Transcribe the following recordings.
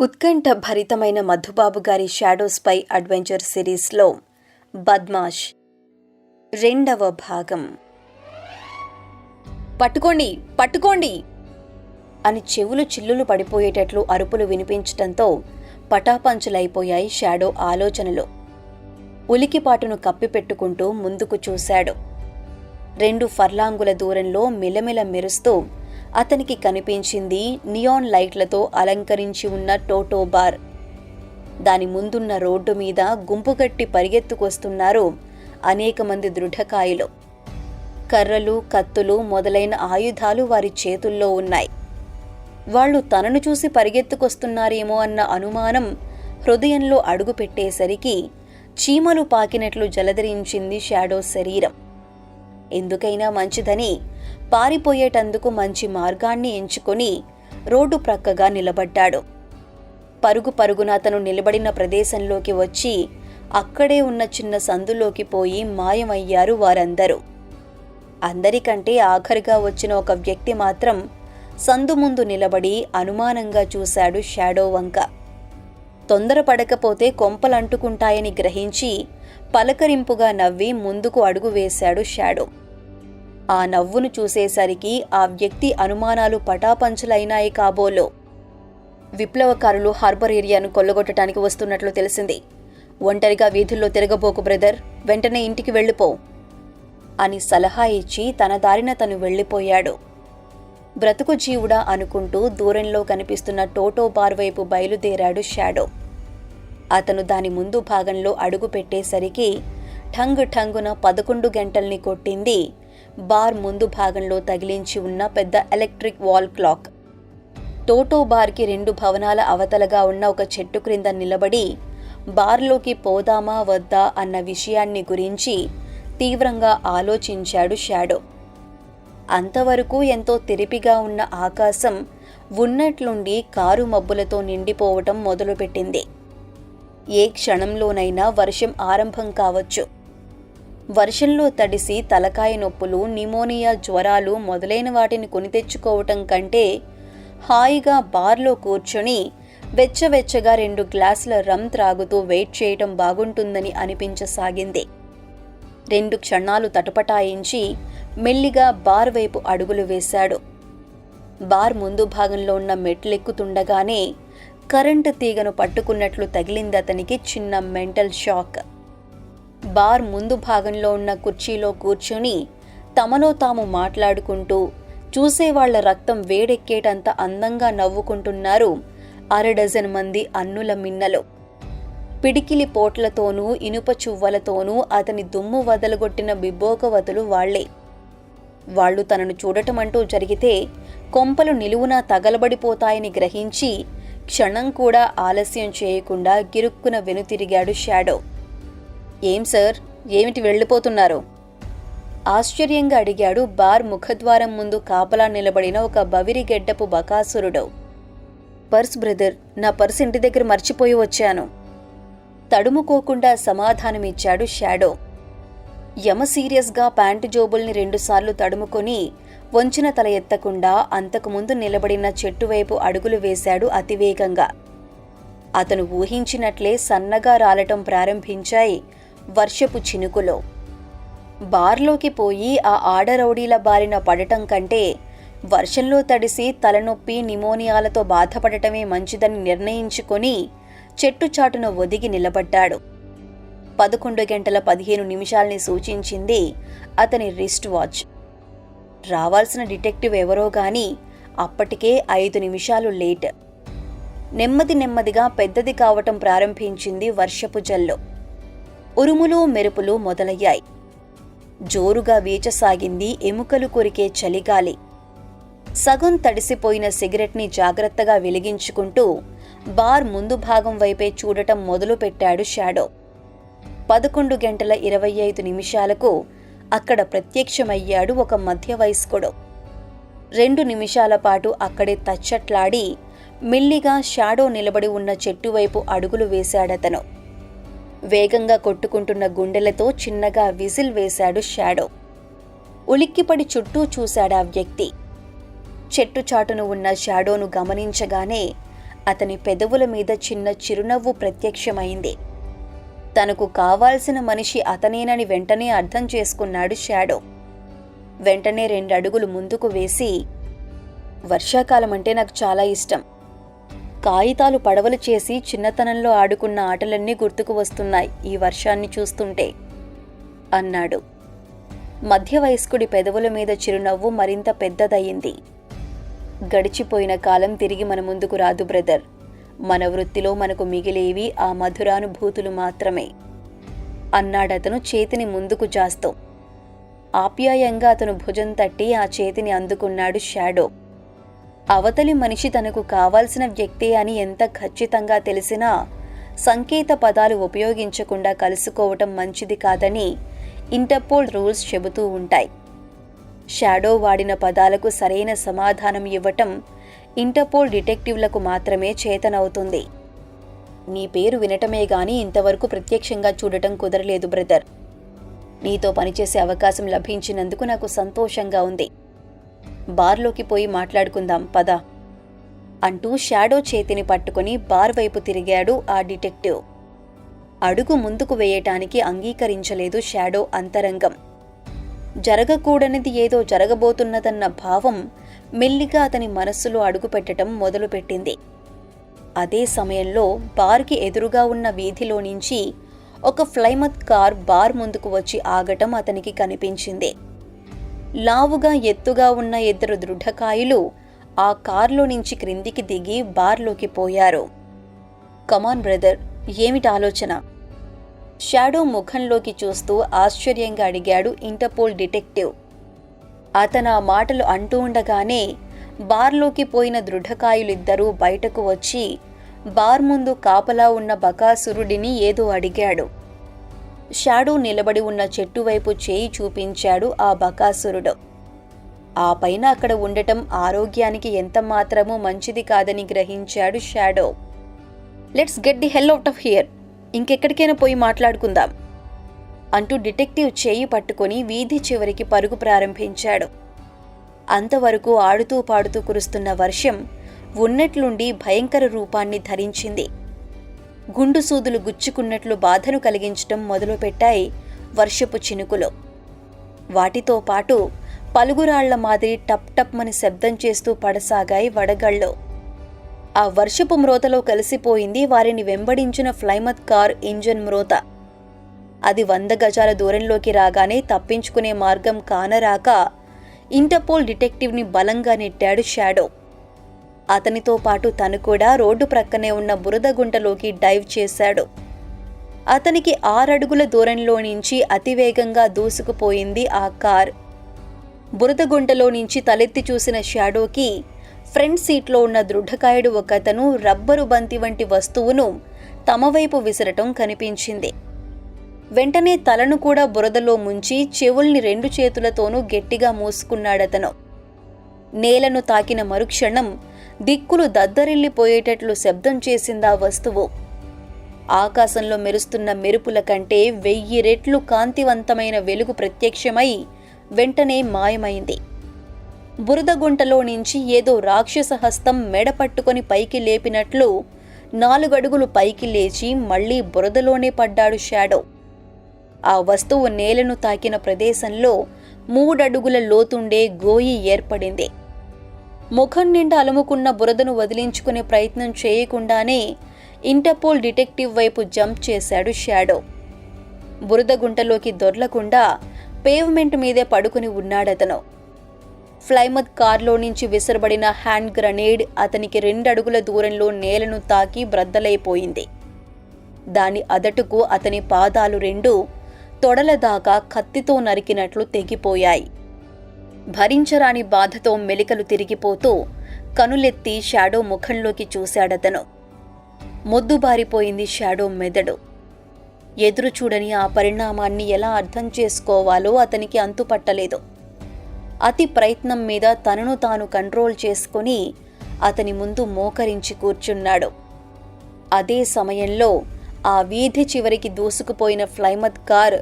ఉత్కంఠ భరితమైన మధుబాబు గారి shadow spy adventure సిరీస్లో బద్మాష్. రెండవ భాగం. పట్టుకోండి పట్టుకోండి! అని చెవులు చిల్లులు పడిపోయేటట్లు అరుపులు వినిపించటంతో పటాపంచులైపోయాయి షాడో ఆలోచనలు. ఉలికిపాటును కప్పిపెట్టుకుంటూ ముందుకు చూశాడు. రెండు ఫర్లాంగుల దూరంలో మిలమిల మెరుస్తూ అతనికి కనిపించింది నియాన్ లైట్లతో అలంకరించి ఉన్న టోటో బార్. దాని ముందున్న రోడ్డు మీద గుంపుగట్టి పరిగెత్తుకొస్తున్నారు అనేక మంది దృఢకాయలు. కర్రలు కత్తులు మొదలైన ఆయుధాలు వారి చేతుల్లో ఉన్నాయి. వాళ్ళు తనను చూసి పరిగెత్తుకొస్తున్నారేమో అన్న అనుమానం హృదయంలో అడుగుపెట్టేసరికి చీమలు పాకినట్లు జలధరించింది షాడో శరీరం. ఎందుకైనా మంచిదని. పారిపోయేటందుకు మంచి మార్గాన్ని ఎంచుకొని రోడ్డు ప్రక్కగా నిలబడ్డాడు. పరుగు పరుగున అతను నిలబడిన ప్రదేశంలోకి వచ్చి అక్కడే ఉన్న చిన్న సందులోకి పోయి మాయమయ్యారు వారందరూ. అందరికంటే ఆఖరిగా వచ్చిన ఒక వ్యక్తి మాత్రం సందు ముందు నిలబడి అనుమానంగా చూశాడు షాడో వంక. తొందరపడకపోతే కొంపలంటుకుంటాయని గ్రహించి పలకరింపుగా నవ్వి ముందుకు అడుగు వేశాడు షాడో. ఆ నవ్వును చూసేసరికి ఆ వ్యక్తి అనుమానాలు పటాపంచులైనాయి కాబోలో. విప్లవకారులు హార్బర్ ఏరియాను కొల్లగొట్టడానికి వస్తున్నట్లు తెలిసింది. ఒంటరిగా వీధుల్లో తిరగబోకు బ్రదర్ వెంటనే ఇంటికి వెళ్ళిపో అని సలహా ఇచ్చి తన దారిన తను వెళ్ళిపోయాడు. బ్రతుకు జీవుడా అనుకుంటూ దూరంలో కనిపిస్తున్న టోటో బార్ వైపు బయలుదేరాడు షాడో. అతను దాని ముందు భాగంలో అడుగు పెట్టేసరికి ఠంగు ఠంగున పదకొండు గంటల్ని కొట్టింది బార్ ముందు భాగంలో తగిలించి ఉన్న పెద్ద ఎలక్ట్రిక్ వాల్ క్లాక్. టోటో బార్కి రెండు భవనాల అవతలగా ఉన్న ఒక చెట్టు క్రింద నిలబడి బార్లోకి పోదామా వద్దా అన్న విషయాన్ని గురించి తీవ్రంగా ఆలోచించాడు షాడో. అంతవరకు ఎంతో తెరిపిగా ఉన్న ఆకాశం ఉన్నట్లుండి కారు మబ్బులతో నిండిపోవటం మొదలుపెట్టింది. ఏ క్షణంలోనైనా వర్షం ఆరంభం కావచ్చు. వర్షంలో తడిసి తలకాయ నొప్పులు నిమోనియా జ్వరాలు మొదలైన వాటిని కొని తెచ్చుకోవటం కంటే హాయిగా బార్లో కూర్చొని వెచ్చవెచ్చగా రెండు గ్లాసుల రమ్ త్రాగుతూ వెయిట్ చేయటం బాగుంటుందని అనిపించసాగింది. రెండు క్షణాలు తటపటాయించి మెల్లిగా బార్ వైపు అడుగులు వేశాడు. బార్ ముందు భాగంలో ఉన్న మెట్లెక్కుతుండగానే కరెంటు తీగను పట్టుకున్నట్లు తగిలింది అతనికి చిన్న మెంటల్ షాక్. బార్ ముందు భాగంలో ఉన్న కుర్చీలో కూర్చుని తమలో తాము మాట్లాడుకుంటూ చూసేవాళ్ళ రక్తం వేడెక్కేటంత అందంగా నవ్వుకుంటున్నారు అరడజన్ మంది అన్నుల మిన్నలు. పిడికిలి పోట్లతోనూ ఇనుప చువ్వలతోనూ అతని దుమ్ము వదలగొట్టిన బిబ్బోకవతులు వాళ్ళే. వాళ్ళు తనను చూడటమంటూ జరిగితే కొంపలు నిలువునా తగలబడిపోతాయని గ్రహించి క్షణం కూడా ఆలస్యం చేయకుండా గిరుక్కున వెనుతిరిగాడు షాడో. ఏం సార్? ఏమిటి వెళ్ళిపోతున్నారు? ఆశ్చర్యంగా అడిగాడు బార్ ముఖద్వారం ముందు కాపలా నిలబడిన ఒక బవిరిగెడ్డపు బకాసురుడు. పర్స్ బ్రదర్ నా పర్స్ ఇంటి దగ్గర మర్చిపోయి వచ్చాను. తడుముకోకుండా సమాధానమిచ్చాడు షాడో. యమ సీరియస్గా ప్యాంటు జోబుల్ని రెండుసార్లు తడుముకొని వంచిన తల ఎత్తకుండా అంతకుముందు నిలబడిన చెట్టు వైపు అడుగులు వేశాడు అతివేగంగా. అతను ఊహించినట్లే సన్నగా రాలటం ప్రారంభించాయి. వర్షపు చినుకులో. బార్లోకి పోయి ఆ ఆడరౌడీల బారిన పడటం కంటే వర్షంలో తడిసి తలనొప్పి నిమోనియాలతో బాధపడటమే మంచిదని నిర్ణయించుకొని చెట్టు చాటున ఒదిగి నిలబడ్డాడు. పదకొండు గంటల పదిహేను నిమిషాల్ని సూచించింది అతని రిస్ట్ వాచ్. రావాల్సిన డిటెక్టివ్ ఎవరో గాని అప్పటికే ఐదు నిమిషాలు లేట్. నెమ్మది నెమ్మదిగా పెద్దది కావటం ప్రారంభించింది వర్షపు జల్లు. ఉరుములు మెరుపులు మొదలయ్యాయి. జోరుగా వీచసాగింది ఎముకలు కొరికే చలిగాలి. సగం తడిసిపోయిన సిగరెట్ని జాగ్రత్తగా వెలిగించుకుంటూ బార్ ముందు భాగం వైపే చూడటం మొదలుపెట్టాడు షాడో. పదకొండు గంటల ఇరవై ఐదు నిమిషాలకు అక్కడ ప్రత్యక్షమయ్యాడు ఒక మధ్య వయస్కుడు రెండు నిమిషాల పాటు అక్కడే తచ్చట్లాడి మెల్లిగా షాడో నిలబడి ఉన్న చెట్టు వైపు అడుగులు వేశాడతను. వేగంగా కొట్టుకుంటున్న గుండెలతో చిన్నగా విజిల్ వేశాడు షాడో. ఉలిక్కిపడి చుట్టూ చూశాడు ఆ వ్యక్తి. చెట్టు చాటును ఉన్న షాడోను గమనించగానే అతని పెదవుల మీద చిన్న చిరునవ్వు ప్రత్యక్షమైంది. తనకు కావాల్సిన మనిషి అతనేనని వెంటనే అర్థం చేసుకున్నాడు షాడో. వెంటనే రెండు అడుగులు ముందుకు వేసి వర్షాకాలం అంటే నాకు చాలా ఇష్టం. కాగితాలు పడవలు చేసి చిన్నతనంలో ఆడుకున్న ఆటలన్నీ గుర్తుకు వస్తున్నాయి ఈ వర్షాన్ని చూస్తుంటే అన్నాడు. మధ్య వయస్కుడి పెదవుల మీద చిరునవ్వు మరింత పెద్దదయ్యింది. గడిచిపోయిన కాలం తిరిగి మన ముందుకు రాదు బ్రదర్. మన వృత్తిలో మనకు మిగిలేవి ఆ మధురానుభూతులు మాత్రమే అన్నాడతను చేతిని ముందుకు జాస్తూ. ఆప్యాయంగా అతను భుజం తట్టి ఆ చేతిని అందుకున్నాడు షాడో. అవతలి మనిషి తనకు కావాల్సిన వ్యక్తే అని ఎంత ఖచ్చితంగా తెలిసినా సంకేత పదాలు ఉపయోగించకుండా కలుసుకోవటం మంచిది కాదని ఇంటర్పోల్ రూల్స్ చెబుతూ ఉంటాయి. షాడో వాడిన పదాలకు సరైన సమాధానం ఇవ్వటం ఇంటర్పోల్ డిటెక్టివ్లకు మాత్రమే చేతనవుతుంది. నీ పేరు వినటమే గాని ఇంతవరకు ప్రత్యక్షంగా చూడటం కుదరలేదు బ్రదర్. నీతో పనిచేసే అవకాశం లభించినందుకు నాకు సంతోషంగా ఉంది. బార్లోకి పోయి మాట్లాడుకుందాం పద అంటూ షాడో చేతిని పట్టుకుని బార్ వైపు తిరిగాడు ఆ డిటెక్టివ్. అడుగు ముందుకు వేయటానికి అంగీకరించలేదు షాడో అంతరంగం. జరగకూడనిది ఏదో జరగబోతున్నదన్న భావం మెల్లిగా అతని మనస్సులో అడుగుపెట్టడం మొదలుపెట్టింది. అదే సమయంలో బార్కి ఎదురుగా ఉన్న వీధిలో నుంచి ఒక ఫ్లైమత్ కార్ బార్ ముందుకు వచ్చి ఆగటం అతనికి కనిపించింది. లావుగా ఎత్తుగా ఉన్న ఇద్దరు దృఢకాయులు ఆ కార్లో నుంచి క్రిందికి దిగి బార్లోకి పోయారు. కమాన్ బ్రదర్ ఏమిటి ఆలోచన? షాడో ముఖంలోకి చూస్తూ ఆశ్చర్యంగా అడిగాడు ఇంటర్పోల్ డిటెక్టివ్. అతను ఆ మాటలు అంటూ ఉండగానే బార్లోకి పోయిన దృఢకాయులిద్దరూ బయటకు వచ్చి బార్ ముందు కాపలా ఉన్న బకాసురుడిని ఏదో అడిగాడు. షాడో నిలబడి ఉన్న చెట్టు వైపు చేయి చూపించాడు ఆ బకాసురుడు. ఆ పైన అక్కడ ఉండటం ఆరోగ్యానికి ఎంత మాత్రమూ మంచిది కాదని గ్రహించాడు Shadow. Let's get the hell out of here ఇంకెక్కడికైనా పోయి మాట్లాడుకుందాం. అంటూ డిటెక్టివ్ చేయి పట్టుకొని వీధి చివరికి పరుగు ప్రారంభించాడు. అంతవరకు ఆడుతూ పాడుతూ కురుస్తున్న వర్షం ఉన్నట్లుండి భయంకర రూపాన్ని ధరించింది. గుండు సూదులు గుచ్చుకున్నట్లు బాధను కలిగించటం మొదలుపెట్టాయి వర్షపు చినుకులు. వాటితో పాటు పలుగురాళ్ళ మాదిరి టప్ టప్మని శబ్దం చేస్తూ పడసాగాయి వడగళ్ళు. ఆ వర్షపు మ్రోతలో కలిసిపోయింది వారిని వెంబడించిన ఫ్లైమత్ కార్ ఇంజన్ మ్రోత. అది వంద గజాల దూరంలోకి రాగానే తప్పించుకునే మార్గం కానరాక ఇంటర్పోల్ డిటెక్టివ్ని బలంగా నెట్టాడు షాడో. అతనితో పాటు తను కూడా రోడ్డు ప్రక్కనే ఉన్న బురద గుంటలోకి డైవ్ చేశాడు. అతనికి ఆరడుగుల దూరంలో నుంచి అతివేగంగా దూసుకుపోయింది ఆ కార్. బురద గుంటలో నుంచి తలెత్తి చూసిన షాడోకి ఫ్రంట్ సీట్లో ఉన్న దృఢకాయుడు ఒకతను రబ్బరు బంతి వంటి వస్తువును తమ వైపు విసరటం కనిపించింది. వెంటనే తలను కూడా బురదలో ముంచి చెవుల్ని రెండు చేతులతోనూ గట్టిగా మూసుకున్నాడతను. నేలను తాకిన మరుక్షణం దిక్కులు దద్దరిల్లిపోయేటట్లు శబ్దం చేసిందా వస్తువు. ఆకాశంలో మెరుస్తున్న మెరుపుల కంటే వెయ్యి రెట్లు కాంతివంతమైన వెలుగు ప్రత్యక్షమై వెంటనే మాయమైంది. బురద గుంటలో నుంచి ఏదో రాక్షస హస్తం మెడ పట్టుకొని పైకి లేపినట్లు నాలుగడుగులు పైకి లేచి మళ్ళీ బురదలోనే పడ్డాడు షాడో. ఆ వస్తువు నేలను తాకిన ప్రదేశంలో మూడడుగుల లోతుండే గోయి ఏర్పడింది. ముఖం నిండా అలుముకున్న బురదను వదిలించుకునే ప్రయత్నం చేయకుండానే ఇంటర్పోల్ డిటెక్టివ్ వైపు జంప్ చేశాడు షాడో. బురద గుంటలోకి దొర్లకుండా పేవ్మెంట్ మీదే పడుకుని ఉన్నాడతను. ఫ్లైమత్ కార్లో నుంచి విసరబడిన హ్యాండ్ గ్రనేడ్ అతనికి రెండడుగుల దూరంలో నేలను తాకి బ్రద్దలైపోయింది. దాని అదటుకు అతని పాదాలు రెండు తొడల దాకా కత్తితో నరికినట్లు తెగిపోయాయి. భరించరాని బాధతో మెలికలు తిరిగిపోతూ కనులెత్తి షాడో ముఖంలోకి చూశాడతను. మొద్దుబారిపోయింది షాడో మెదడు. ఎదురు చూడని ఆ పరిణామాన్ని ఎలా అర్థం చేసుకోవాలో అతనికి అంతుపట్టలేదు. అతి ప్రయత్నం మీద తనను తాను కంట్రోల్ చేసుకుని అతని ముందు మోకరించి కూర్చున్నాడు. అదే సమయంలో ఆ వీధి చివరికి దూసుకుపోయిన ఫ్లైమత్ కార్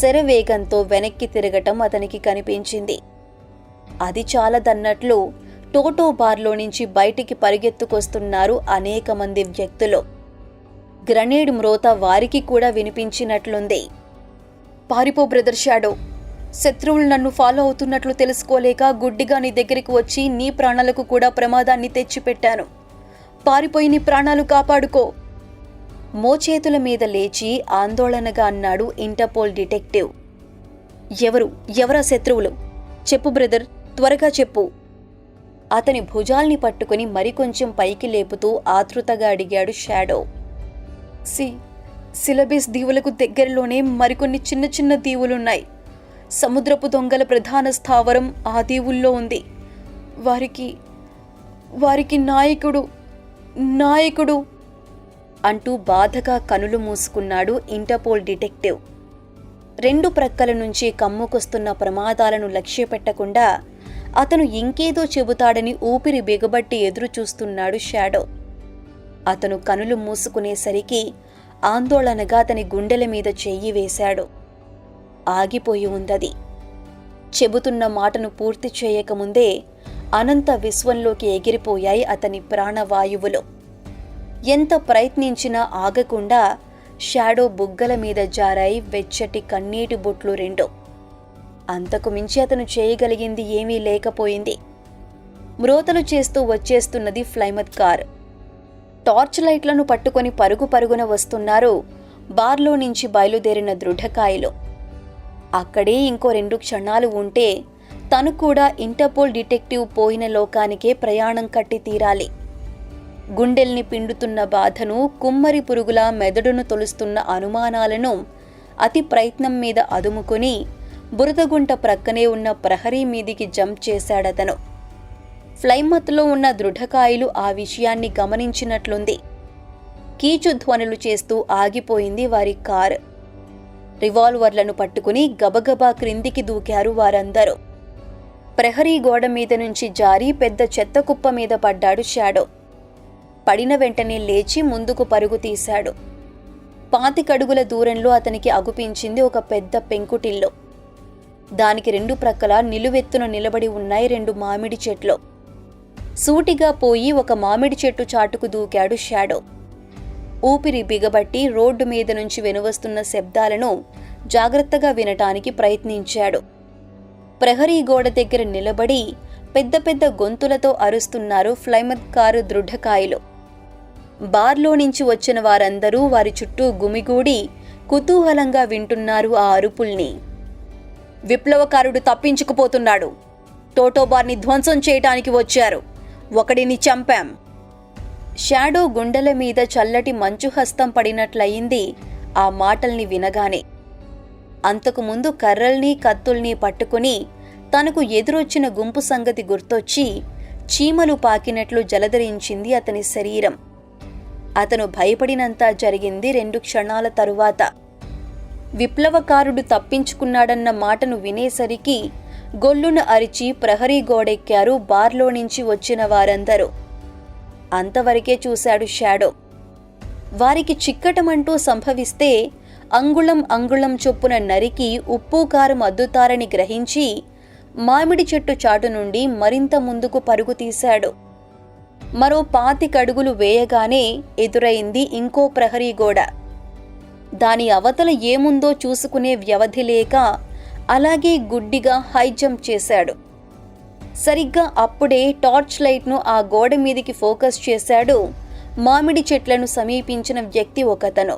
శరవేగంతో వెనక్కి తిరగటం అతనికి కనిపించింది. అది చాలదన్నట్లు టోటో బార్లో నుంచి బయటికి పరిగెత్తుకొస్తున్నారు అనేక మంది వ్యక్తులు. గ్రనేడ్ మ్రోత వారికి కూడా వినిపించినట్లుంది. పారిపో బ్రదర్ షాడో శత్రువులు నన్ను ఫాలో అవుతున్నట్లు తెలుసుకోలేక గుడ్డిగా నీ దగ్గరికి వచ్చి నీ ప్రాణాలకు కూడా ప్రమాదాన్ని తెచ్చిపెట్టాను. పారిపోయి నీ ప్రాణాలు కాపాడుకో. మోచేతుల మీద లేచి ఆందోళనగా అన్నాడు ఇంటర్పోల్ డిటెక్టివ్. ఎవరు? ఎవరా శత్రువులు? చెప్పు బ్రదర్. త్వరగా చెప్పు. అతని భుజాల్ని పట్టుకుని మరికొంచెం పైకి లేపుతూ ఆతృతగా అడిగాడు షాడో. సి సిలబిస్ దీవులకు దగ్గరలోనే మరికొన్ని చిన్న చిన్న దీవులున్నాయి. సముద్రపు దొంగల ప్రధాన స్థావరం ఆ దీవుల్లో ఉంది. వారికి వారికి నాయకుడు నాయకుడు అంటూ బాధగా కనులు మూసుకున్నాడు ఇంటర్పోల్ డిటెక్టివ్. రెండు ప్రక్కల నుంచి కమ్ముకొస్తున్న ప్రమాదాలను లక్ష్యపెట్టకుండా అతను ఇంకేదో చెబుతాడని ఊపిరి బిగబట్టి ఎదురుచూస్తున్నాడు షాడో. అతను కనులు మూసుకునేసరికి ఆందోళనగా అతని గుండెల మీద చెయ్యి వేశాడు. ఆగిపోయి ఉందది. చెబుతున్న మాటను పూర్తి చేయకముందే అనంత విశ్వంలోకి ఎగిరిపోయాయి అతని ప్రాణవాయువులు. ఎంత ప్రయత్నించినా ఆగకుండా షాడో బుగ్గల మీద జారాయి వెచ్చటి కన్నీటి బొట్లు రెండు. అంతకు మించి అతను చేయగలిగింది ఏమీ లేకపోయింది. మ్రోతలు చేస్తూ వచ్చేస్తున్నది ఫ్లైమత్ కార్. టార్చ్ లైట్లను పట్టుకొని పరుగు పరుగున వస్తున్నారు బార్లో నుంచి బయలుదేరిన దృఢకాయలు. అక్కడే ఇంకో రెండు క్షణాలు ఉంటే తను కూడా ఇంటర్పోల్ డిటెక్టివ్ పోయిన లోకానికే ప్రయాణం కట్టి తీరాలి. గుండెల్ని పిండుతున్న బాధను కుమ్మరి పురుగులా మెదడును తొలుస్తున్న అనుమానాలను అతి ప్రయత్నం మీద అదుముకుని బురదగుంట ప్రక్కనే ఉన్న ప్రహరీ మీదికి జంప్ చేశాడతను. ఫ్లైమత్లో ఉన్న దృఢకాయలు ఆ విషయాన్ని గమనించినట్లుంది. కీచు ధ్వనులు చేస్తూ ఆగిపోయింది వారి కారు. రివాల్వర్లను పట్టుకుని గబగబా క్రిందికి దూకారు వారందరూ. ప్రహరీ గోడ మీద నుంచి జారి పెద్ద చెత్త కుప్ప మీద పడ్డాడు షాడో. పడిన వెంటనే లేచి ముందుకు పరుగు తీశాడు. పాతికడుగుల దూరంలో అతనికి అగుపించింది ఒక పెద్ద పెంకుటిల్లు. దానికి రెండు ప్రక్కల నిలువెత్తున నిలబడి ఉన్నాయి రెండు మామిడి చెట్లు. సూటిగా పోయి ఒక మామిడి చెట్టు చాటుకు దూకాడు షాడో. ఊపిరి బిగబట్టి రోడ్డు మీద నుంచి వెనువస్తున్న శబ్దాలను జాగ్రత్తగా వినటానికి ప్రయత్నించాడు. ప్రహరీ గోడ దగ్గర నిలబడి పెద్ద పెద్ద గొంతులతో అరుస్తున్నారు ఫ్లైమత్ కారు దృఢకాయలు. బార్లో నుంచి వచ్చిన వారందరూ వారి చుట్టూ గుమిగూడి కుతూహలంగా వింటున్నారు ఆ అరుపుల్ని. విప్లవకారుడు తప్పించుకుపోతున్నాడు. టోటోబార్ని ధ్వంసం చేయటానికి వచ్చారు. ఒకడిని చంపాం. షాడో గుండెల మీద చల్లటి మంచు హస్తం పడినట్లయింది ఆ మాటల్ని వినగానే. అంతకుముందు కర్రల్ని కత్తుల్ని పట్టుకుని తనకు ఎదురొచ్చిన గుంపు సంగతి గుర్తొచ్చి చీమలు పాకినట్లు జలధరించింది అతని శరీరం. అతను భయపడినంత జరిగింది రెండు క్షణాల తరువాత. విప్లవకారుడు తప్పించుకున్నాడన్న మాటను వినేసరికి గొల్లున అరిచి ప్రహరీ గోడెక్కారు బార్లో నుంచి వచ్చిన వారందరూ. అంతవరకే చూశాడు షాడో. వారికి చిక్కటమంటూ సంభవిస్తే అంగుళం అంగుళం చొప్పున నరికి ఉప్పు కారం అద్దుతారని గ్రహించి మామిడి చెట్టు చాటు నుండి మరింత ముందుకు పరుగు తీశాడు. మరో పాతికడుగులు వేయగానే ఎదురైంది ఇంకో ప్రహరీ గోడ. దాని అవతల ఏముందో చూసుకునే వ్యవధి లేక అలాగే గుడ్డిగా హై జంప్ చేశాడు. సరిగ్గా అప్పుడే టార్చ్ లైట్ను ఆ గోడ మీదికి ఫోకస్ చేశాడు మామిడి చెట్లను సమీపించిన వ్యక్తి ఒకతను.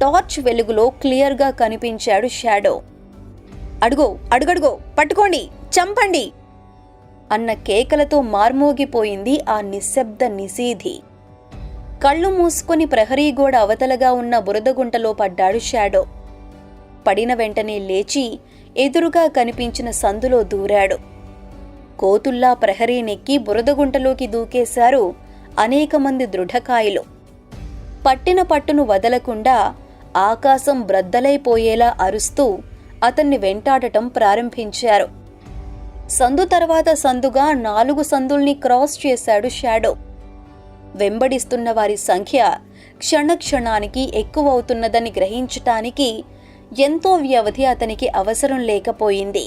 టార్చ్ వెలుగులో క్లియర్గా కనిపించాడు షాడో. అడుగో అడుగడుగో పట్టుకోండి చంపండి అన్న కేకలతో మార్మోగిపోయింది ఆ నిశ్శబ్ద నిశీధి. కళ్ళు మూసుకొని ప్రహరీ గోడ అవతలగా ఉన్న బురదగుంటలో పడ్డాడు షాడో. పడిన వెంటనే లేచి ఎదురుగా కనిపించిన సందులో దూరాడు. కోతుల్లా ప్రహరీ నెక్కి బురదగుంటలోకి దూకేశారు అనేక మంది దృఢకాయలు. పట్టిన పట్టును వదలకుండా ఆకాశం బ్రద్దలైపోయేలా అరుస్తూ అతన్ని వెంటాడటం ప్రారంభించారు. సందు తర్వాత సందుగా నాలుగు సందుల్ని క్రాస్ చేశాడు షాడో. వెంబడిస్తున్న వారి సంఖ్య క్షణక్షణానికి ఎక్కువవుతున్నదని గ్రహించటానికి ఎంతో వ్యవధి అతనికి అవసరం లేకపోయింది.